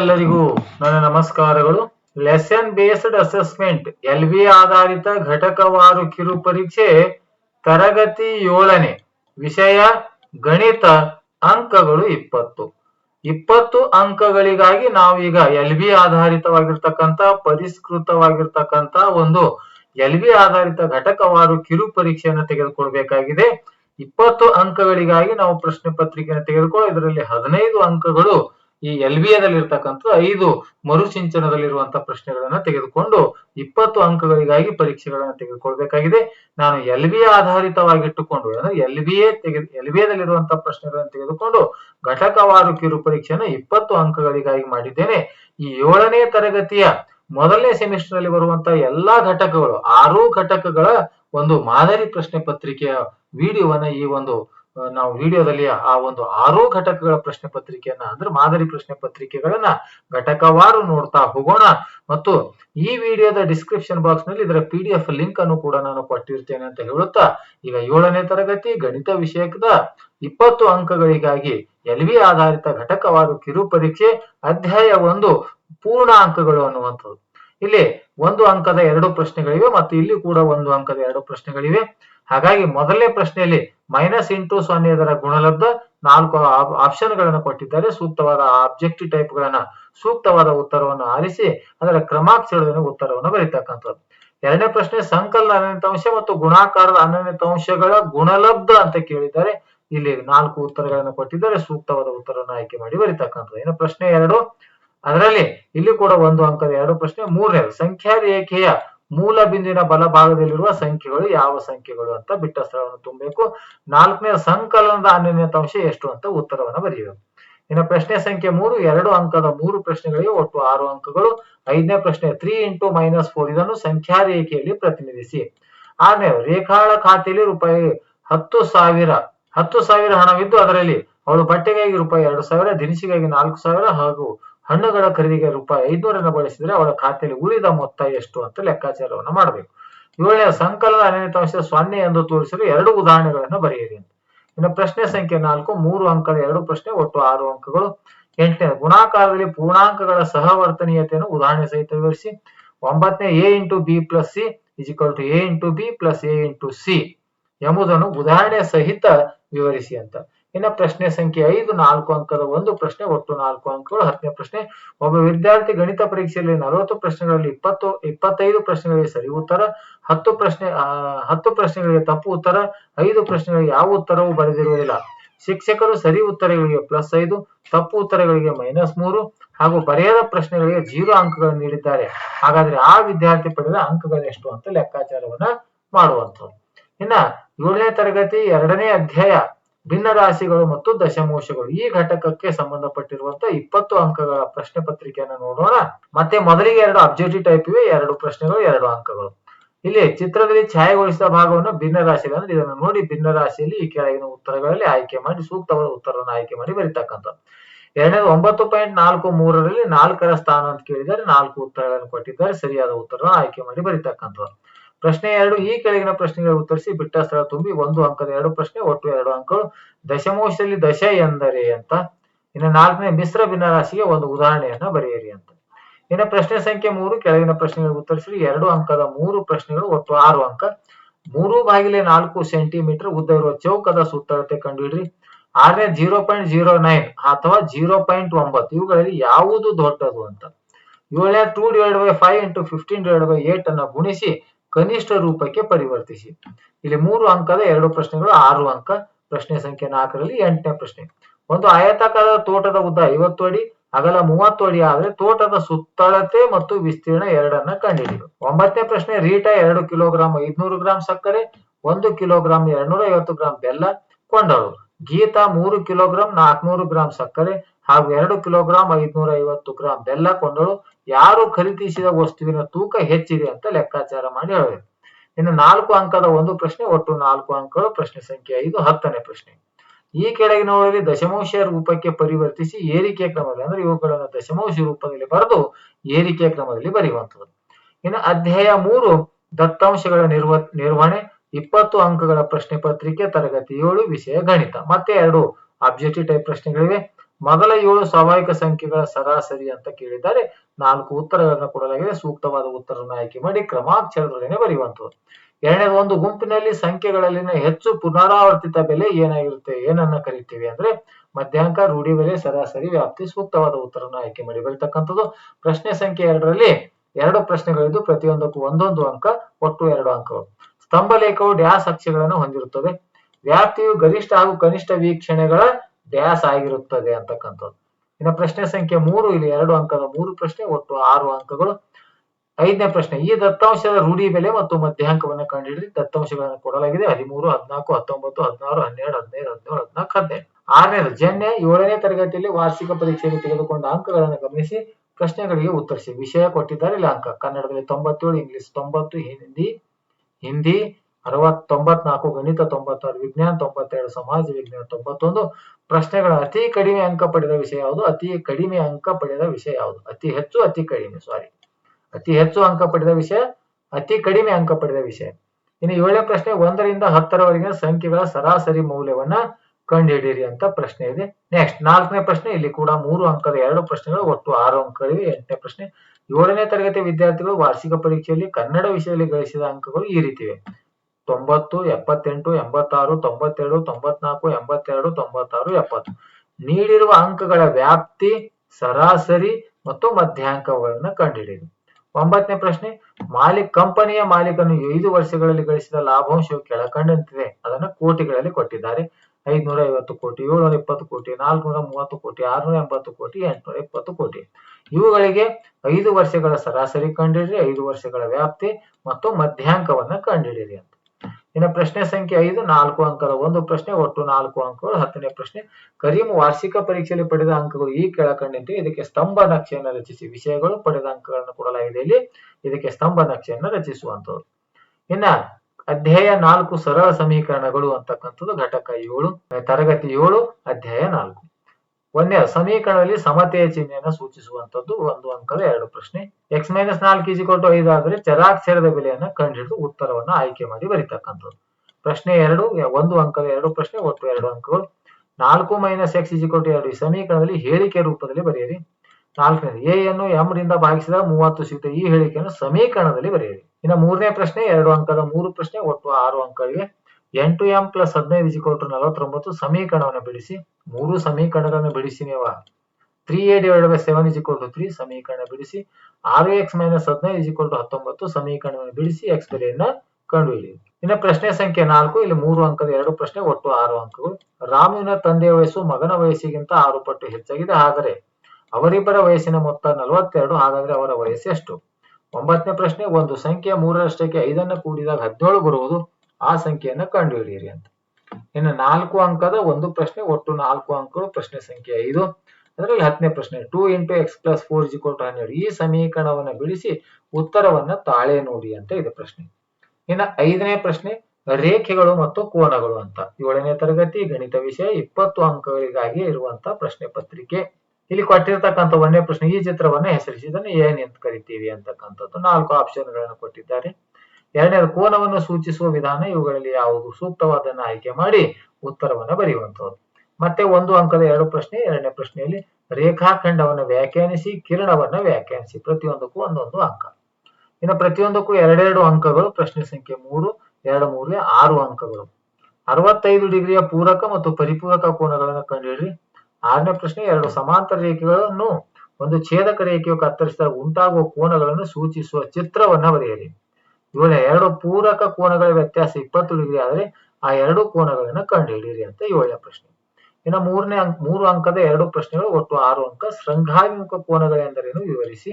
ಎಲ್ಲರಿಗೂ ನನ್ನ ನಮಸ್ಕಾರಗಳು. Lesson based assessment L B ಆಧಾರಿತ ಘಟಕವಾರು ಕಿರು ಪರೀಕ್ಷೆ, ತರಗತಿ ಏಳನೇ, ವಿಷಯ ಗಣಿತ ಅಂಕಗಳು ಇಪ್ಪತ್ತು. ಇಪ್ಪತ್ತು ಅಂಕಗಳಿಗಾಗಿ ನಾವು ಈಗ ಎಲ್ ಬಿ ಆಧಾರಿತವಾಗಿರ್ತಕ್ಕಂತ ಪರಿಷ್ಕೃತವಾಗಿರ್ತಕ್ಕಂತ ಒಂದು ಎಲ್ ಬಿ ಆಧಾರಿತ ಘಟಕವಾರು ಕಿರು ಪರೀಕ್ಷೆಯನ್ನು ತೆಗೆದುಕೊಳ್ಬೇಕಾಗಿದೆ. ಇಪ್ಪತ್ತು ಅಂಕಗಳಿಗಾಗಿ ನಾವು ಪ್ರಶ್ನೆ ಪತ್ರಿಕೆಯನ್ನು ತೆಗೆದುಕೊಳ್ಳೋ ಇದರಲ್ಲಿ ಹದಿನೈದು ಅಂಕಗಳು ಈ ಎಲ್ ಬಿ ಎದಲ್ಲಿರ್ತಕ್ಕಂಥ ಐದು ಮರುಸಿಂಚನದಲ್ಲಿರುವಂತಹ ಪ್ರಶ್ನೆಗಳನ್ನ ತೆಗೆದುಕೊಂಡು ಇಪ್ಪತ್ತು ಅಂಕಗಳಿಗಾಗಿ ಪರೀಕ್ಷೆಗಳನ್ನ ತೆಗೆದುಕೊಳ್ಬೇಕಾಗಿದೆ. ನಾನು ಎಲ್ ಬಿ ಆಧಾರಿತವಾಗಿಟ್ಟುಕೊಂಡು, ಅಂದ್ರೆ ಎಲ್ ಬಿ ಎ ತೆಗೆದು, ಎಲ್ ಬಿ ಎದಲ್ಲಿರುವಂತಹ ಪ್ರಶ್ನೆಗಳನ್ನು ತೆಗೆದುಕೊಂಡು ಘಟಕವಾರು ಕಿರು ಪರೀಕ್ಷೆಯನ್ನು ಇಪ್ಪತ್ತು ಅಂಕಗಳಿಗಾಗಿ ಮಾಡಿದ್ದೇನೆ. ಈ ಏಳನೇ ತರಗತಿಯ ಮೊದಲನೇ ಸೆಮಿಸ್ಟರ್ ಅಲ್ಲಿ ಬರುವಂತಹ ಎಲ್ಲಾ ಘಟಕಗಳು, ಆರು ಘಟಕಗಳ ಒಂದು ಮಾದರಿ ಪ್ರಶ್ನೆ ಪತ್ರಿಕೆಯ ವಿಡಿಯೋವನ್ನ ಈ ಒಂದು ನಾವು ವಿಡಿಯೋದಲ್ಲಿ ಆ ಒಂದು ಆರು ಘಟಕಗಳ ಪ್ರಶ್ನೆ ಪತ್ರಿಕೆಯನ್ನ ಅಂದ್ರೆ ಮಾದರಿ ಪ್ರಶ್ನೆ ಪತ್ರಿಕೆಗಳನ್ನ ಘಟಕವಾರು ನೋಡ್ತಾ ಹೋಗೋಣ. ಮತ್ತು ಈ ವಿಡಿಯೋದ ಡಿಸ್ಕ್ರಿಪ್ಷನ್ ಬಾಕ್ಸ್ನಲ್ಲಿ ಇದರ ಪಿ ಲಿಂಕ್ ಅನ್ನು ಕೂಡ ನಾನು ಕೊಟ್ಟಿರ್ತೇನೆ ಅಂತ ಹೇಳುತ್ತಾ, ಈಗ ಏಳನೇ ತರಗತಿ ಗಣಿತ ವಿಷಯದ ಇಪ್ಪತ್ತು ಅಂಕಗಳಿಗಾಗಿ ಎಲ್ ವಿ ಆಧಾರಿತ ಘಟಕವಾರು ಕಿರು ಪರೀಕ್ಷೆ ಅಧ್ಯಾಯ ಒಂದು ಪೂರ್ಣ ಅಂಕಗಳು ಅನ್ನುವಂಥದ್ದು. ಇಲ್ಲಿ ಒಂದು ಅಂಕದ ಎರಡು ಪ್ರಶ್ನೆಗಳಿವೆ ಮತ್ತು ಇಲ್ಲಿ ಕೂಡ ಒಂದು ಅಂಕದ ಎರಡು ಪ್ರಶ್ನೆಗಳಿವೆ. ಹಾಗಾಗಿ ಮೊದಲನೇ ಪ್ರಶ್ನೆಯಲ್ಲಿ ಮೈನಸ್ ಇಂಟು ಸೊನ್ನೆ ಇದರ ಗುಣಲಬ್ಧ ನಾಲ್ಕು ಆಪ್ಷನ್ಗಳನ್ನು ಕೊಟ್ಟಿದ್ದಾರೆ. ಸೂಕ್ತವಾದ ಆಬ್ಜೆಕ್ಟಿವ್ ಟೈಪ್ ಗಳನ್ನ ಸೂಕ್ತವಾದ ಉತ್ತರವನ್ನು ಆರಿಸಿ ಅದರ ಕ್ರಮಾಕ್ಷರದಲ್ಲಿ ಉತ್ತರವನ್ನು ಬರೀತಕ್ಕಂಥದ್ದು. ಎರಡನೇ ಪ್ರಶ್ನೆ, ಸಂಕಲನ ಅಂಶ ಮತ್ತು ಗುಣಾಕಾರದ ಅನನ್ಯತಾಂಶಗಳ ಗುಣಲಬ್ಧ ಅಂತ ಕೇಳಿದ್ದಾರೆ. ಇಲ್ಲಿ ನಾಲ್ಕು ಉತ್ತರಗಳನ್ನು ಕೊಟ್ಟಿದ್ದಾರೆ. ಸೂಕ್ತವಾದ ಉತ್ತರವನ್ನು ಆಯ್ಕೆ ಮಾಡಿ ಬರೀತಕ್ಕಂಥದ್ದು. ಇನ್ನು ಪ್ರಶ್ನೆ ಎರಡು. ಅದರಲ್ಲಿ ಇಲ್ಲಿ ಕೂಡ ಒಂದು ಅಂಕದ ಎರಡು ಪ್ರಶ್ನೆ. ಮೂರನೇ ಸಂಖ್ಯಾ ರೇಖೆಯ ಮೂಲ ಬಿಂದುವಿನ ಬಲಭಾಗದಲ್ಲಿರುವ ಸಂಖ್ಯೆಗಳು ಯಾವ ಸಂಖ್ಯೆಗಳು ಅಂತ ಬಿಟ್ಟ ಸ್ಥಳವನ್ನು ತುಂಬಬೇಕು. ನಾಲ್ಕನೇ ಸಂಕಲನದ ಅನನ್ಯತಾಂಶ ಎಷ್ಟು ಅಂತ ಉತ್ತರವನ್ನು ಬರೆಯಬೇಕು ಇನ್ನು ಪ್ರಶ್ನೆ ಸಂಖ್ಯೆ ಮೂರು, ಎರಡು ಅಂಕದ ಮೂರು ಪ್ರಶ್ನೆಗಳಿಗೆ ಒಟ್ಟು ಆರು ಅಂಕಗಳು. ಐದನೇ ಪ್ರಶ್ನೆ ತ್ರೀ ಇಂಟು ಮೈನಸ್ ಫೋರ್ ಇದನ್ನು ಸಂಖ್ಯಾ ರೇಖೆಯಲ್ಲಿ ಪ್ರತಿನಿಧಿಸಿ. ಆರನೇ, ರೇಖಾಳ ಖಾತೆಯಲ್ಲಿ ರೂಪಾಯಿ ಹತ್ತು ಸಾವಿರ. ಹತ್ತು ಸಾವಿರ ಹಣವಿದ್ದು ಅದರಲ್ಲಿ ಅವಳು ಬಟ್ಟೆಗಾಗಿ ರೂಪಾಯಿ ಎರಡು ಸಾವಿರ, ದಿನಸಿಗಾಗಿ ನಾಲ್ಕು ಸಾವಿರ ಹಾಗೂ ಹಣ್ಣುಗಳ ಖರೀದಿಗೆ ರೂಪಾಯಿ ಐದ್ನೂರನ್ನ ಬಳಸಿದ್ರೆ ಅವಳ ಖಾತೆಯಲ್ಲಿ ಉಳಿದ ಮೊತ್ತ ಎಷ್ಟು ಅಂತ ಲೆಕ್ಕಾಚಾರವನ್ನ ಮಾಡಬೇಕು. ಇವಳೆಯ ಸಂಕಲನ ಅಂಶ ಸೊನ್ನೆ ಎಂದು ತೋರಿಸಲು ಎರಡು ಉದಾಹರಣೆಗಳನ್ನು ಬರೆಯಿರಿ ಅಂತ. ಇನ್ನು ಪ್ರಶ್ನೆ ಸಂಖ್ಯೆ ನಾಲ್ಕು, ಮೂರು ಅಂಕದ ಎರಡು ಪ್ರಶ್ನೆ, ಒಟ್ಟು ಆರು ಅಂಕಗಳು. ಎಂಟನೇ, ಗುಣಾಕಾರದಲ್ಲಿ ಪೂರ್ಣಾಂಕಗಳ ಸಹವರ್ತನೀಯತೆಯನ್ನು ಉದಾಹರಣೆ ಸಹಿತ ವಿವರಿಸಿ. ಒಂಬತ್ತನೇ, A into B plus C equal to A into B plus A into C. ಎಂಬುದನ್ನು ಉದಾಹರಣೆ ಸಹಿತ ವಿವರಿಸಿ ಅಂತ. ಇನ್ನು ಪ್ರಶ್ನೆ ಸಂಖ್ಯೆ ಐದು, ನಾಲ್ಕು ಅಂಕದ ಒಂದು ಪ್ರಶ್ನೆ, ಒಟ್ಟು ನಾಲ್ಕು ಅಂಕಗಳು. ಹತ್ತನೇ ಪ್ರಶ್ನೆ, ಒಬ್ಬ ವಿದ್ಯಾರ್ಥಿ ಗಣಿತ ಪರೀಕ್ಷೆಯಲ್ಲಿ ನಲವತ್ತು ಪ್ರಶ್ನೆಗಳಲ್ಲಿ ಇಪ್ಪತ್ತು, ಇಪ್ಪತ್ತೈದು ಪ್ರಶ್ನೆಗಳಿಗೆ ಸರಿ ಉತ್ತರ, ಹತ್ತು ಪ್ರಶ್ನೆ ಹತ್ತು ಪ್ರಶ್ನೆಗಳಿಗೆ ತಪ್ಪು ಉತ್ತರ, ಐದು ಪ್ರಶ್ನೆಗಳಿಗೆ ಯಾವ ಉತ್ತರವೂ ಬರೆದಿರುವುದಿಲ್ಲ. ಶಿಕ್ಷಕರು ಸರಿ ಉತ್ತರಗಳಿಗೆ ಪ್ಲಸ್ ಐದು, ತಪ್ಪು ಉತ್ತರಗಳಿಗೆ ಮೈನಸ್ ಮೂರು ಹಾಗೂ ಬರೆಯದ ಪ್ರಶ್ನೆಗಳಿಗೆ ಜೀರೋ ಅಂಕಗಳನ್ನು ನೀಡಿದ್ದಾರೆ. ಹಾಗಾದ್ರೆ ಆ ವಿದ್ಯಾರ್ಥಿ ಪಡೆದ ಅಂಕಗಳು ಎಷ್ಟು ಅಂತ ಲೆಕ್ಕಾಚಾರವನ್ನ ಮಾಡುವಂಥದ್ದು. ಇನ್ನ ಏಳನೇ ತರಗತಿ ಎರಡನೇ ಅಧ್ಯಾಯ ಭಿನ್ನ ರಾಶಿಗಳು ಮತ್ತು ದಶಮೋಷಗಳು ಈ ಘಟಕಕ್ಕೆ ಸಂಬಂಧಪಟ್ಟಿರುವಂತಹ ಇಪ್ಪತ್ತು ಅಂಕಗಳ ಪ್ರಶ್ನೆ ಪತ್ರಿಕೆಯನ್ನು ನೋಡೋಣ. ಮತ್ತೆ ಮೊದಲಿಗೆ ಎರಡು ಅಬ್ಜೆಕ್ಟಿವ್ ಟೈಪ್ ಇವೆ. ಎರಡು ಪ್ರಶ್ನೆಗಳು, ಎರಡು ಅಂಕಗಳು. ಇಲ್ಲಿ ಚಿತ್ರದಲ್ಲಿ ಛಾಯೆಗೊಳಿಸಿದ ಭಾಗವನ್ನು ಭಿನ್ನ ರಾಶಿಗಳನ್ನು ಇದನ್ನು ನೋಡಿ ಭಿನ್ನ ರಾಶಿಯಲ್ಲಿ ಈ ಕೆಳಗಿನ ಉತ್ತರಗಳಲ್ಲಿ ಆಯ್ಕೆ ಮಾಡಿ, ಸೂಕ್ತವಾದ ಉತ್ತರವನ್ನು ಆಯ್ಕೆ ಮಾಡಿ ಬರೀತಕ್ಕಂಥದ್ದು ಎರಡನೇದು ಒಂಬತ್ತು ಪಾಯಿಂಟ್ ನಾಲ್ಕು ಮೂರರಲ್ಲಿ ನಾಲ್ಕರ ಸ್ಥಾನ ಅಂತ ಕೇಳಿದರೆ ನಾಲ್ಕು ಉತ್ತರಗಳನ್ನು ಕೊಟ್ಟಿದ್ದಾರೆ. ಸರಿಯಾದ ಉತ್ತರವನ್ನು ಆಯ್ಕೆ ಮಾಡಿ ಬರೀತಕ್ಕಂಥದ್ದು ಪ್ರಶ್ನೆ ಎರಡು, ಈ ಕೆಳಗಿನ ಪ್ರಶ್ನೆಗೆ ಉತ್ತರಿಸಿ ಬಿಟ್ಟ ಸ್ಥಳ ತುಂಬಿ ಒಂದು ಅಂಕದ ಎರಡು ಪ್ರಶ್ನೆ, ಒಟ್ಟು ಎರಡು ಅಂಕಗಳು. ದಶಮಾಂಶದಲ್ಲಿ ದಶ ಎಂದರೆ ಅಂತ. ಇನ್ನು ನಾಲ್ಕನೇ ಮಿಶ್ರ ಭಿನ್ನರಾಶಿಗೆ ಒಂದು ಉದಾಹರಣೆಯನ್ನ ಬರೆಯಿರಿ ಅಂತ. ಇನ್ನು ಪ್ರಶ್ನೆ ಸಂಖ್ಯೆ ಮೂರು, ಕೆಳಗಿನ ಪ್ರಶ್ನೆಗಳಿಗೆ ಉತ್ತರಿಸಿ ಎರಡು ಅಂಕದ ಮೂರು ಪ್ರಶ್ನೆಗಳು, ಒಟ್ಟು ಆರು ಅಂಕ. ಮೂರು ಬಾಗಿಲೆ ನಾಲ್ಕು ಸೆಂಟಿಮೀಟರ್ ಉದ್ದ ಇರುವ ಚೌಕದ ಸುತ್ತಳತೆ ಕಂಡುಹಿಡ್ರಿ. ಆರನೇ ಜೀರೋ ಪಾಯಿಂಟ್ ಜೀರೋ ನೈನ್ ಅಥವಾ ಜೀರೋ ಪಾಯಿಂಟ್ ಒಂಬತ್ತು, ಇವುಗಳಲ್ಲಿ ಯಾವುದು ದೊಡ್ಡದು ಅಂತ. ಏಳನೇ two divide by five into fifteen divide by eight ಅನ್ನ ಗುಣಿಸಿ ಕನಿಷ್ಠ ರೂಪಕ್ಕೆ ಪರಿವರ್ತಿಸಿ. ಇಲ್ಲಿ ಮೂರು ಅಂಕದ ಎರಡು ಪ್ರಶ್ನೆಗಳು, ಆರು ಅಂಕ ಪ್ರಶ್ನೆ ಸಂಖ್ಯೆ ನಾಲ್ಕರಲ್ಲಿ ಎಂಟನೇ ಪ್ರಶ್ನೆ. ಒಂದು ಆಯತಾಕಾರದ ತೋಟದ ಉದ್ದ ಐವತ್ತು ಅಡಿ, ಅಗಲ ಮೂವತ್ತು ಅಡಿ ಆದ್ರೆ ತೋಟದ ಸುತ್ತಳತೆ ಮತ್ತು ವಿಸ್ತೀರ್ಣ ಎರಡನ್ನ ಕಂಡುಹಿಡಿಯು ಒಂಬತ್ತನೇ ಪ್ರಶ್ನೆ, ರೀಟಾ ಎರಡು ಕಿಲೋಗ್ರಾಂ ಐದ್ನೂರು ಗ್ರಾಂ ಸಕ್ಕರೆ, ಒಂದು ಕಿಲೋಗ್ರಾಂ ಎರಡ್ನೂರ ಐವತ್ತು ಗ್ರಾಂ ಬೆಲ್ಲ ಕೊಂಡಳು ಗೀತಾ ಮೂರು ಕಿಲೋಗ್ರಾಂ, ನಾಲ್ಕನೂರು ಗ್ರಾಂ ಸಕ್ಕರೆ ಹಾಗೂ ಎರಡು ಕಿಲೋಗ್ರಾಂ ಐದ್ನೂರ ಐವತ್ತು ಗ್ರಾಂ ಬೆಲ್ಲ ಕೊಂಡಳು. ಯಾರು ಖರೀದಿಸಿದ ವಸ್ತುವಿನ ತೂಕ ಹೆಚ್ಚಿದೆ ಅಂತ ಲೆಕ್ಕಾಚಾರ ಮಾಡಿ ಹೇಳಬೇಕು ಇನ್ನು ನಾಲ್ಕು ಅಂಕದ ಒಂದು ಪ್ರಶ್ನೆ, ಒಟ್ಟು ನಾಲ್ಕು ಅಂಕಗಳು, ಪ್ರಶ್ನೆ ಸಂಖ್ಯೆ ಐದು, ಹತ್ತನೇ ಪ್ರಶ್ನೆ. ಈ ಕೆಳಗಿನವರಲ್ಲಿ ದಶಮಾಂಶ ರೂಪಕ್ಕೆ ಪರಿವರ್ತಿಸಿ ಏರಿಕೆ ಕ್ರಮದಲ್ಲಿ, ಅಂದ್ರೆ ಇವುಗಳನ್ನು ದಶಮಾಂಶ ರೂಪದಲ್ಲಿ ಬರೆದು ಏರಿಕೆ ಕ್ರಮದಲ್ಲಿ ಬರೆಯುವಂಥದ್ದು. ಇನ್ನು ಅಧ್ಯಾಯ ಮೂರು, ದತ್ತಾಂಶಗಳ ನಿರ್ವ ನಿರ್ವಹಣೆ ಇಪ್ಪತ್ತು ಅಂಕಗಳ ಪ್ರಶ್ನೆ ಪತ್ರಿಕೆ ತರಗತಿ ಏಳು ವಿಷಯ ಗಣಿತ. ಮತ್ತೆ ಎರಡು ಆಬ್ಜೆಕ್ಟಿವ್ ಟೈಪ್ ಪ್ರಶ್ನೆಗಳಿವೆ. ಮೊದಲ ಏಳು ಸ್ವಾಭಾವಿಕ ಸಂಖ್ಯೆಗಳ ಸರಾಸರಿ ಅಂತ ಕೇಳಿದ್ದಾರೆ. ನಾಲ್ಕು ಉತ್ತರಗಳನ್ನು ಕೊಡಲಾಗಿದೆ. ಸೂಕ್ತವಾದ ಉತ್ತರವನ್ನು ಆಯ್ಕೆ ಮಾಡಿ ಕ್ರಮಾಕ್ಷರದೊಡನೆ ಬರೆಯುವಂಥದ್ದು. ಎರಡನೇದು, ಒಂದು ಗುಂಪಿನಲ್ಲಿ ಸಂಖ್ಯೆಗಳಲ್ಲಿನ ಹೆಚ್ಚು ಪುನರಾವರ್ತಿತ ಬೆಲೆ ಏನಾಗಿರುತ್ತೆ? ಏನನ್ನ ಕರಿತೀವಿ ಅಂದ್ರೆ ಮಧ್ಯಾಹ್ನ ರೂಢಿ ಬೆಲೆ, ಸರಾಸರಿ, ವ್ಯಾಪ್ತಿ, ಸೂಕ್ತವಾದ ಉತ್ತರವನ್ನು ಆಯ್ಕೆ ಮಾಡಿ ಬರೀತಕ್ಕಂಥದ್ದು. ಪ್ರಶ್ನೆ ಸಂಖ್ಯೆ ಎರಡರಲ್ಲಿ ಎರಡು ಪ್ರಶ್ನೆಗಳಿದ್ದು ಪ್ರತಿಯೊಂದಕ್ಕೂ ಒಂದೊಂದು ಅಂಕ, ಒಟ್ಟು ಎರಡು ಅಂಕಗಳು. ಸ್ತಂಭ ಲೇಖವು ಡ್ಯಾಸ್ ಅಕ್ಷಗಳನ್ನು ಹೊಂದಿರುತ್ತದೆ. ವ್ಯಾಪ್ತಿಯು ಗರಿಷ್ಠ ಹಾಗೂ ಕನಿಷ್ಠ ವೀಕ್ಷಣೆಗಳ ಡ್ಯಾಸ್ ಆಗಿರುತ್ತದೆ ಅಂತಕ್ಕಂಥದ್ದು. ಇನ್ನು ಪ್ರಶ್ನೆ ಸಂಖ್ಯೆ ಮೂರು, ಇಲ್ಲಿ ಎರಡು ಅಂಕದ ಮೂರು ಪ್ರಶ್ನೆ, ಒಟ್ಟು ಆರು ಅಂಕಗಳು. ಐದನೇ ಪ್ರಶ್ನೆ, ಈ ದತ್ತಾಂಶದ ರೂಢಿ ಬೆಲೆ ಮತ್ತು ಮಧ್ಯಾಂಕವನ್ನು ಕಂಡುಹಿಡಿದು ದತ್ತಾಂಶಗಳನ್ನು ಕೊಡಲಾಗಿದೆ. ಹದಿಮೂರು, ಹದಿನಾಲ್ಕು, ಹತ್ತೊಂಬತ್ತು, ಹದಿನಾರು, ಹನ್ನೆರಡು, ಹದಿನೈದು, ಹದಿನೇಳು, ಹದಿನಾಲ್ಕು ಹದಿನೆಂಟು ಆರನೇದು ಜನ್ಯ ಏಳನೇ ತರಗತಿಯಲ್ಲಿ ವಾರ್ಷಿಕ ಪರೀಕ್ಷೆಯಲ್ಲಿ ತೆಗೆದುಕೊಂಡ ಅಂಕಗಳನ್ನು ಗಮನಿಸಿ. ಪ್ರಶ್ನೆಗಳಿಗೆ ಉತ್ತರಿಸಿ. ವಿಷಯ ಕೊಟ್ಟಿದ್ದಾರೆ. ಇಲ್ಲ ಅಂಕ ಕನ್ನಡದಲ್ಲಿ ತೊಂಬತ್ತೇಳು, ಇಂಗ್ಲಿಷ್ ತೊಂಬತ್ತು, ಹಿಂದಿ ಹಿಂದಿ ಅರವತ್ ತೊಂಬತ್ನಾಲ್ಕು ಗಣಿತ ತೊಂಬತ್ತಾರು, ವಿಜ್ಞಾನ ತೊಂಬತ್ತೆರಡು, ಸಮಾಜ ವಿಜ್ಞಾನ ತೊಂಬತ್ತೊಂದು ಪ್ರಶ್ನೆಗಳ ಅತಿ ಕಡಿಮೆ ಅಂಕ ಪಡೆದ ವಿಷಯ ಯಾವುದು? ಅತಿ ಕಡಿಮೆ ಅಂಕ ಪಡೆದ ವಿಷಯ ಯಾವುದು? ಅತಿ ಹೆಚ್ಚು, ಅತಿ ಕಡಿಮೆ ಸಾರಿ ಅತಿ ಹೆಚ್ಚು ಅಂಕ ಪಡೆದ ವಿಷಯ, ಅತಿ ಕಡಿಮೆ ಅಂಕ ಪಡೆದ ವಿಷಯ. ಇನ್ನು ಏಳನೇ ಪ್ರಶ್ನೆ, ಒಂದರಿಂದ ಹತ್ತರವರೆಗಿನ ಸಂಖ್ಯೆಗಳ ಸರಾಸರಿ ಮೌಲ್ಯವನ್ನ ಕಂಡುಹಿಡಿಯಿರಿ ಅಂತ ಪ್ರಶ್ನೆ ಇದೆ. ನೆಕ್ಸ್ಟ್ ನಾಲ್ಕನೇ ಪ್ರಶ್ನೆ, ಇಲ್ಲಿ ಕೂಡ ಮೂರು ಅಂಕದ ಎರಡು ಪ್ರಶ್ನೆಗಳು, ಒಟ್ಟು ಆರು ಅಂಕಗಳಿವೆ. ಎಂಟನೇ ಪ್ರಶ್ನೆ ಏಳನೇ ತರಗತಿ ವಿದ್ಯಾರ್ಥಿಗಳು ವಾರ್ಷಿಕ ಪರೀಕ್ಷೆಯಲ್ಲಿ ಕನ್ನಡ ವಿಷಯದಲ್ಲಿ ಗಳಿಸಿದ ಅಂಕಗಳು ಈ ರೀತಿವೆ. ತೊಂಬತ್ತು, ಎಪ್ಪತ್ತೆಂಟು, ಎಂಬತ್ತಾರು ತೊಂಬತ್ತೆರಡು ತೊಂಬತ್ನಾಲ್ಕು, ಎಂಬತ್ತೆರಡು, ತೊಂಬತ್ತಾರು, ಎಪ್ಪತ್ತು. ನೀಡಿರುವ ಅಂಕಗಳ ವ್ಯಾಪ್ತಿ, ಸರಾಸರಿ ಮತ್ತು ಮಧ್ಯಾಂಕಗಳನ್ನ ಕಂಡುಹಿಡಿಯಿರಿ ಒಂಬತ್ತನೇ ಪ್ರಶ್ನೆ, ಮಾಲಿಕ್ ಕಂಪನಿಯ ಮಾಲೀಕನು ಐದು ವರ್ಷಗಳಲ್ಲಿ ಗಳಿಸಿದ ಲಾಭಾಂಶವು ಕೆಳಕಂಡಂತಿದೆ. ಅದನ್ನು ಕೋಟಿಗಳಲ್ಲಿ ಕೊಟ್ಟಿದ್ದಾರೆ. ಐದ್ನೂರ ಐವತ್ತು ಕೋಟಿ ಏಳ್ನೂರ ಇಪ್ಪತ್ತು ಕೋಟಿ ನಾಲ್ಕುನೂರ ಮೂವತ್ತು ಕೋಟಿ ಆರ್ನೂರ ಎಂಬತ್ತು ಕೋಟಿ ಎಂಟುನೂರ ಇಪ್ಪತ್ತು ಕೋಟಿ. ಇವುಗಳಿಗೆ ಐದು ವರ್ಷಗಳ ಸರಾಸರಿ ಕಂಡುಹಿಡಿರಿ ಐದು ವರ್ಷಗಳ ವ್ಯಾಪ್ತಿ ಮತ್ತು ಮಧ್ಯಾಂಕವನ್ನ ಕಂಡಿಡಿರಿ ಅಂತ. ಇನ್ನು ಪ್ರಶ್ನೆ ಸಂಖ್ಯೆ ಐದು, ನಾಲ್ಕು ಅಂಕದ ಒಂದು ಪ್ರಶ್ನೆ, ಒಟ್ಟು ನಾಲ್ಕು ಅಂಕಗಳು. ಹತ್ತನೇ ಪ್ರಶ್ನೆ ಕರೀಂ ವಾರ್ಷಿಕ ಪರೀಕ್ಷೆಯಲ್ಲಿ ಪಡೆದ ಅಂಕಗಳು ಈ ಕೆಳಕಂಡಂತೆ ಇದಕ್ಕೆ ಸ್ತಂಭ ನಕ್ಷೆಯನ್ನು ರಚಿಸಿ, ವಿಷಯಗಳು ಪಡೆದ ಅಂಕಗಳನ್ನು ಕೊಡಲಾಗಿದೆ ಇಲ್ಲಿ. ಇದಕ್ಕೆ ಸ್ತಂಭ ನಕ್ಷೆಯನ್ನು ರಚಿಸುವಂತದ್ದು ಇನ್ನ ಅಧ್ಯಾಯ ನಾಲ್ಕು ಸರಳ ಸಮೀಕರಣಗಳು ಅಂತಕ್ಕಂಥದ್ದು ಘಟಕ ಏಳು ತರಗತಿ ಏಳು, ಅಧ್ಯಾಯ ನಾಲ್ಕು. ಒಂದೇ ಸಮೀಕರಣದಲ್ಲಿ ಸಮತೆಯ ಚಿಹ್ನೆಯನ್ನು ಸೂಚಿಸುವಂತದ್ದು ಒಂದು ಅಂಕದ ಎರಡು ಪ್ರಶ್ನೆ. ಎಕ್ಸ್ ಮೈನಸ್ ನಾಲ್ಕು ಈಜಿ ಕೊಟ್ಟು ಐದು ಆದರೆ ಚರಾಕ್ಷರದ ಬೆಲೆಯನ್ನು ಕಂಡುಹಿಡಿದು ಉತ್ತರವನ್ನು ಆಯ್ಕೆ ಮಾಡಿ ಬರೀತಕ್ಕಂಥದ್ದು. ಪ್ರಶ್ನೆ ಎರಡು ಒಂದು ಅಂಕದ ಎರಡು ಪ್ರಶ್ನೆ, ಒಟ್ಟು ಎರಡು ಅಂಕಗಳು. ನಾಲ್ಕು ಮೈನಸ್ ಎಕ್ಸ್ ಈಜಿ ಕೊಟ್ಟು ಎರಡು ಈ ಸಮೀಕರಣದಲ್ಲಿ ಹೇಳಿಕೆ ರೂಪದಲ್ಲಿ ಬರೆಯಿರಿ. ನಾಲ್ಕನೇದು ಎ ಅನ್ನು ಎಂ ರಿಂದ ಭಾಗಿಸಿದಾಗ ಮೂವತ್ತು ಸಿಗುತ್ತೆ. ಈ ಹೇಳಿಕೆಯನ್ನು ಸಮೀಕರಣದಲ್ಲಿ ಬರೆಯಿರಿ. ಇನ್ನು ಮೂರನೇ ಪ್ರಶ್ನೆ ಎರಡು ಅಂಕದ ಮೂರು ಪ್ರಶ್ನೆ, ಒಟ್ಟು ಆರು ಅಂಕಗಳಿಗೆ ಎಂಟು ಎಂ ಪ್ಲಸ್ ಹದಿನೈದು ಇಜಿಕೊಟ್ಟು ನಲವತ್ತೊಂಬತ್ತು ಸಮೀಕರಣವನ್ನು ಬಿಡಿಸಿ. ಮೂರು ಸಮೀಕರಣಗಳನ್ನು ಬಿಡಿಸಿ ನೀವು three A divide by seven equal three ಸಮೀಕರಣ ಬಿಡಿಸಿ. ಆರು ಎಕ್ಸ್ ಮೈನಸ್ ಹದಿನೈದು ಇಜಿಕೊಲ್ ಹತ್ತೊಂಬತ್ತು ಸಮೀಕರಣವನ್ನು ಬಿಡಿಸಿ ಎಕ್ಸ್ ಬೆಲೆಯನ್ನ ಕಂಡುಹಿಡಿಯಿರಿ. ಇನ್ನು ಪ್ರಶ್ನೆ ಸಂಖ್ಯೆ ನಾಲ್ಕು, ಇಲ್ಲಿ ಮೂರು ಅಂಕದ ಎರಡು ಪ್ರಶ್ನೆ, ಒಟ್ಟು ಆರು ಅಂಕಗಳು. ರಾಮುವಿನ ತಂದೆಯ ವಯಸ್ಸು ಮಗನ ವಯಸ್ಸಿಗಿಂತ ಆರು ಪಟ್ಟು ಹೆಚ್ಚಾಗಿದೆ. ಆದರೆ ಅವರಿಬ್ಬರ ವಯಸ್ಸಿನ ಮೊತ್ತ ನಲವತ್ತೆರಡು, ಹಾಗಾದ್ರೆ ಅವರ ವಯಸ್ಸು ಎಷ್ಟು? ಒಂಬತ್ತನೇ ಪ್ರಶ್ನೆ, ಒಂದು ಸಂಖ್ಯೆ ಮೂರರಷ್ಟಕ್ಕೆ ಐದನ್ನ ಕೂಡಿದಾಗ ಹದಿನೇಳು ಬರುವುದು? ಆ ಸಂಖ್ಯೆಯನ್ನು ಕಂಡುಹಿಡಿಯಿರಿ ಅಂತ. ಇನ್ನು ನಾಲ್ಕು ಅಂಕದ ಒಂದು ಪ್ರಶ್ನೆ, ಒಟ್ಟು ನಾಲ್ಕು ಅಂಕಗಳು, ಪ್ರಶ್ನೆ ಸಂಖ್ಯೆ ಐದು. ಅದರಲ್ಲಿ ಹತ್ತನೇ ಪ್ರಶ್ನೆ, two into X plus four G ಕೊಟ್ಟು ಹನ್ನೆರಡು. ಈ ಸಮೀಕರಣವನ್ನ ಬಿಡಿಸಿ ಉತ್ತರವನ್ನ ತಾಳೆ ನೋಡಿ ಅಂತ ಇದೆ ಪ್ರಶ್ನೆ. ಇನ್ನು ಐದನೇ ಪ್ರಶ್ನೆ, ರೇಖೆಗಳು ಮತ್ತು ಕೋನಗಳು ಅಂತ. ಏಳನೇ ತರಗತಿ ಗಣಿತ ವಿಷಯ, ಇಪ್ಪತ್ತು ಅಂಕಗಳಿಗಾಗಿ ಇರುವಂತ ಪ್ರಶ್ನೆ ಪತ್ರಿಕೆ. ಇಲ್ಲಿ ಕೊಟ್ಟಿರ್ತಕ್ಕಂಥ ಒಂದೇ ಪ್ರಶ್ನೆ, ಈ ಚಿತ್ರವನ್ನ ಹೆಸರಿಸಿ ಇದನ್ನು ಏನ್ ಎಂತ ಕರಿತೀವಿ ಅಂತಕ್ಕಂಥದ್ದು. ನಾಲ್ಕು ಆಪ್ಷನ್ಗಳನ್ನು ಕೊಟ್ಟಿದ್ದಾರೆ. ಎರಡನೇದು, ಕೋನವನ್ನು ಸೂಚಿಸುವ ವಿಧಾನ, ಇವುಗಳಲ್ಲಿ ಯಾವುದು? ಸೂಕ್ತವಾದನ್ನ ಆಯ್ಕೆ ಮಾಡಿ ಉತ್ತರವನ್ನ ಬರೆಯುವಂಥದ್ದು. ಮತ್ತೆ ಒಂದು ಅಂಕದ ಎರಡು ಪ್ರಶ್ನೆ, ಎರಡನೇ ಪ್ರಶ್ನೆಯಲ್ಲಿ ರೇಖಾಖಂಡವನ್ನು ವ್ಯಾಖ್ಯಾನಿಸಿ, ಕಿರಣವನ್ನ ವ್ಯಾಖ್ಯಾನಿಸಿ, ಪ್ರತಿಯೊಂದಕ್ಕೂ ಒಂದೊಂದು ಅಂಕ. ಇನ್ನು ಪ್ರತಿಯೊಂದಕ್ಕೂ ಎರಡೆರಡು ಅಂಕಗಳು, ಪ್ರಶ್ನೆ ಸಂಖ್ಯೆ ಮೂರು, ಎರಡು ಮೂರು, ಆರು ಅಂಕಗಳು. ಅರವತ್ತೈದು ಡಿಗ್ರಿಯ ಪೂರಕ ಮತ್ತು ಪರಿಪೂರಕ ಕೋನಗಳನ್ನು ಕಂಡುಹಿಡಿರಿ. ಆರನೇ ಪ್ರಶ್ನೆ, ಎರಡು ಸಮಾಂತರ ರೇಖೆಗಳನ್ನು ಒಂದು ಛೇದಕ ರೇಖೆಯು ಕತ್ತರಿಸಿದಾಗ ಉಂಟಾಗುವ ಕೋನಗಳನ್ನು ಸೂಚಿಸುವ ಚಿತ್ರವನ್ನು ಬರೆಯಿರಿ ಇವನ ಎರಡು ಪೂರಕ ಕೋನಗಳ ವ್ಯತ್ಯಾಸ ಇಪ್ಪತ್ತು ಡಿಗ್ರಿ ಆದರೆ ಆ ಎರಡು ಕೋನಗಳನ್ನು ಕಂಡುಹಿಡಿಯಿರಿ ಅಂತ ಏಳನೇ ಪ್ರಶ್ನೆ. ಇನ್ನು ಮೂರನೇ ಅಂಕ, ಮೂರು ಅಂಕದ ಎರಡು ಪ್ರಶ್ನೆಗಳು, ಒಟ್ಟು ಆರು ಅಂಕ. ಶೃಂಗಾಭಿಮುಖ ಕೋನಗಳೆಂದರೇನು? ವಿವರಿಸಿ.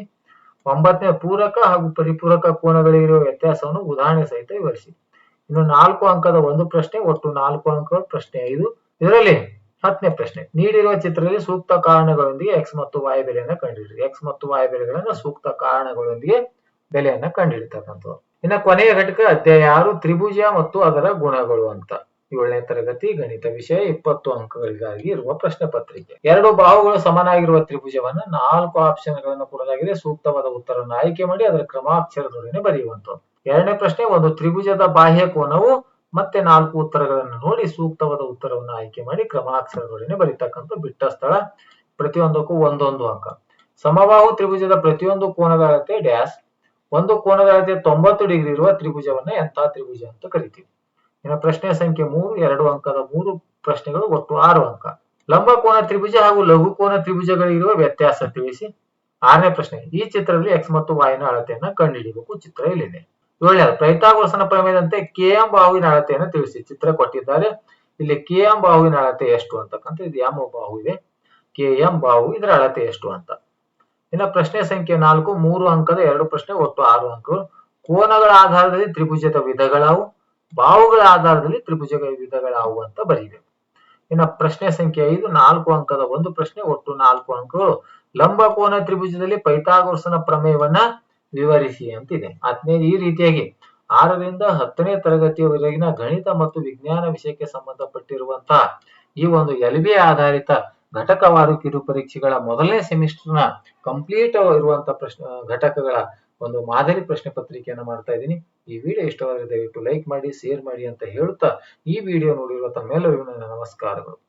ಒಂಬತ್ತನೇ ಪೂರಕ ಹಾಗೂ ಪರಿಪೂರಕ ಕೋನಗಳಿರುವ ವ್ಯತ್ಯಾಸವನ್ನು ಉದಾಹರಣೆ ಸಹಿತ ವಿವರಿಸಿ. ಇನ್ನು ನಾಲ್ಕು ಅಂಕದ ಒಂದು ಪ್ರಶ್ನೆ, ಒಟ್ಟು ನಾಲ್ಕು ಅಂಕಗಳು ಪ್ರಶ್ನೆ ಐದು. ಇದರಲ್ಲಿ ಹತ್ತನೇ ಪ್ರಶ್ನೆ. ನೀಡಿರುವ ಚಿತ್ರದಲ್ಲಿ ಸೂಕ್ತ ಕಾರಣಗಳೊಂದಿಗೆ ಎಕ್ಸ್ ಮತ್ತು ವಾಯ್ ಬೆಲೆಯನ್ನ ಕಂಡುಹಿಡಿಯಿರಿ. ಎಕ್ಸ್ ಮತ್ತು ವಾಯ್ ಬೆಲೆಗಳನ್ನ ಸೂಕ್ತ ಕಾರಣಗಳೊಂದಿಗೆ ಬೆಲೆಯನ್ನ ಕಂಡುಹಿಡಿತಕ್ಕಂಥದ್ದು. ಇನ್ನು ಕೊನೆಯ ಘಟಕ ಅಧ್ಯಾಯ ಆರು ತ್ರಿಭುಜ ಮತ್ತು ಅದರ ಗುಣಗಳು ಅಂತ. ಏಳನೇ ತರಗತಿ ಗಣಿತ ವಿಷಯ ಇಪ್ಪತ್ತು ಅಂಕಗಳಿಗಾಗಿ ಇರುವ ಪ್ರಶ್ನೆ ಪತ್ರಿಕೆ. ಎರಡು ಬಾಹುಗಳು ಸಮನಾಗಿರುವ ತ್ರಿಭುಜವನ್ನ ನಾಲ್ಕು ಆಪ್ಷನ್ಗಳನ್ನು ಕೊಡಲಾಗಿದೆ. ಸೂಕ್ತವಾದ ಉತ್ತರವನ್ನು ಆಯ್ಕೆ ಮಾಡಿ ಅದರ ಕ್ರಮಾಕ್ಷರದೊಡನೆ ಬರೆಯುವಂತದ್ದು ಎರಡನೇ ಪ್ರಶ್ನೆ, ಒಂದು ತ್ರಿಭುಜದ ಬಾಹ್ಯ ಕೋನವು ಮತ್ತೆ ನಾಲ್ಕು ಉತ್ತರಗಳನ್ನು ನೋಡಿ ಸೂಕ್ತವಾದ ಉತ್ತರವನ್ನು ಆಯ್ಕೆ ಮಾಡಿ ಕ್ರಮಾಕ್ಷರದೊಡನೆ ಬರೀತಕ್ಕಂಥ ಬಿಟ್ಟ ಸ್ಥಳ ಪ್ರತಿಯೊಂದಕ್ಕೂ ಒಂದೊಂದು ಅಂಕ. ಸಮಬಾಹು ತ್ರಿಭುಜದ ಪ್ರತಿಯೊಂದು ಕೋನದ ಅಳತೆ ಡ್ಯಾಶ್. ಒಂದು ಕೋನದ ಅಳತೆ ತೊಂಬತ್ತು ಡಿಗ್ರಿ ಇರುವ ತ್ರಿಭುಜವನ್ನ ಎಂಥ ತ್ರಿಭುಜ ಅಂತ ಕರಿತೀವಿ. ಇನ್ನು ಪ್ರಶ್ನೆ ಸಂಖ್ಯೆ ಮೂರು, ಎರಡು ಅಂಕದ ಮೂರು ಪ್ರಶ್ನೆಗಳು ಒಟ್ಟು ಆರು ಅಂಕ. ಲಂಬ ಕೋನ ತ್ರಿಭುಜ ಹಾಗೂ ಲಘು ಕೋನ ತ್ರಿಭುಜಗಳಿರುವ ವ್ಯತ್ಯಾಸ ತಿಳಿಸಿ. ಆರನೇ ಪ್ರಶ್ನೆ, ಈ ಚಿತ್ರದಲ್ಲಿ ಎಕ್ಸ್ ಮತ್ತು ವಾಯಿನ ಅಳತೆಯನ್ನ ಕಂಡುಹಿಡಿಯಬೇಕು. ಚಿತ್ರ ಇಲ್ಲಿದೆ. ಏಳನೇದು ಪ್ರೈತಾಗೋರಸನ ಪ್ರಮೇಯದಂತೆ ಕೆ ಎಂ ಬಾಹುವಿನ ಅಳತೆಯನ್ನು ತಿಳಿಸಿ. ಚಿತ್ರ ಕೊಟ್ಟಿದ್ದಾರೆ. ಇಲ್ಲಿ ಕೆ ಎಂ ಬಾಹುವಿನ ಅಳತೆ ಎಷ್ಟು ಅಂತಕ್ಕಂಥ ಇದು ಎಂ ಬಾಹು ಇದೆ. ಕೆ ಎಂ ಬಾಹು ಇದರ ಅಳತೆ ಎಷ್ಟು ಅಂತ. ಇನ್ನು ಪ್ರಶ್ನೆ ಸಂಖ್ಯೆ ನಾಲ್ಕು, ಮೂರು ಅಂಕದ ಎರಡು ಪ್ರಶ್ನೆ, ಒಟ್ಟು ಆರು ಅಂಕಗಳು. ಕೋನಗಳ ಆಧಾರದಲ್ಲಿ ತ್ರಿಭುಜದ ವಿಧಗಳಾವು, ಬಾಹುಗಳ ಆಧಾರದಲ್ಲಿ ತ್ರಿಭುಜಗಳ ವಿಧಗಳಾವು ಅಂತ ಬರೀಬೇಕು. ಇನ್ನು ಪ್ರಶ್ನೆ ಸಂಖ್ಯೆ ಐದು, ನಾಲ್ಕು ಅಂಕದ ಒಂದು ಪ್ರಶ್ನೆ, ಒಟ್ಟು ನಾಲ್ಕು ಅಂಕಗಳು. ಲಂಬ ಕೋನ ತ್ರಿಭುಜದಲ್ಲಿ ಪೈಥಾಗೋರಸನ ಪ್ರಮೇಯವನ್ನ ವಿವರಿಸಿ ಅಂತಿದೆ. ಹದಿನೈದು ಈ ರೀತಿಯಾಗಿ, ಆರರಿಂದ ಹತ್ತನೇ ತರಗತಿಯವರೆಗಿನ ಗಣಿತ ಮತ್ತು ವಿಜ್ಞಾನ ವಿಷಯಕ್ಕೆ ಸಂಬಂಧಪಟ್ಟಿರುವಂತಹ ಈ ಒಂದು ಎಲ್ ಬಿ ಆಧಾರಿತ ಘಟಕವಾರು ಕಿರು ಪರೀಕ್ಷೆಗಳ ಮೊದಲನೇ ಸೆಮಿಸ್ಟರ್ನ ಕಂಪ್ಲೀಟ್ ಇರುವಂತಹ ಪ್ರಶ್ನೆ, ಘಟಕಗಳ ಒಂದು ಮಾದರಿ ಪ್ರಶ್ನೆ ಪತ್ರಿಕೆಯನ್ನು ಮಾಡ್ತಾ ಇದ್ದೀನಿ. ಈ ವಿಡಿಯೋ ಇಷ್ಟವಾದರೆ ದಯವಿಟ್ಟು ಲೈಕ್ ಮಾಡಿ, ಶೇರ್ ಮಾಡಿ ಅಂತ ಹೇಳುತ್ತಾ ಈ ವಿಡಿಯೋ ನೋಡಿರುವ ತಮ್ಮೆಲ್ಲರಿಗೂ ನನ್ನ ನಮಸ್ಕಾರಗಳು.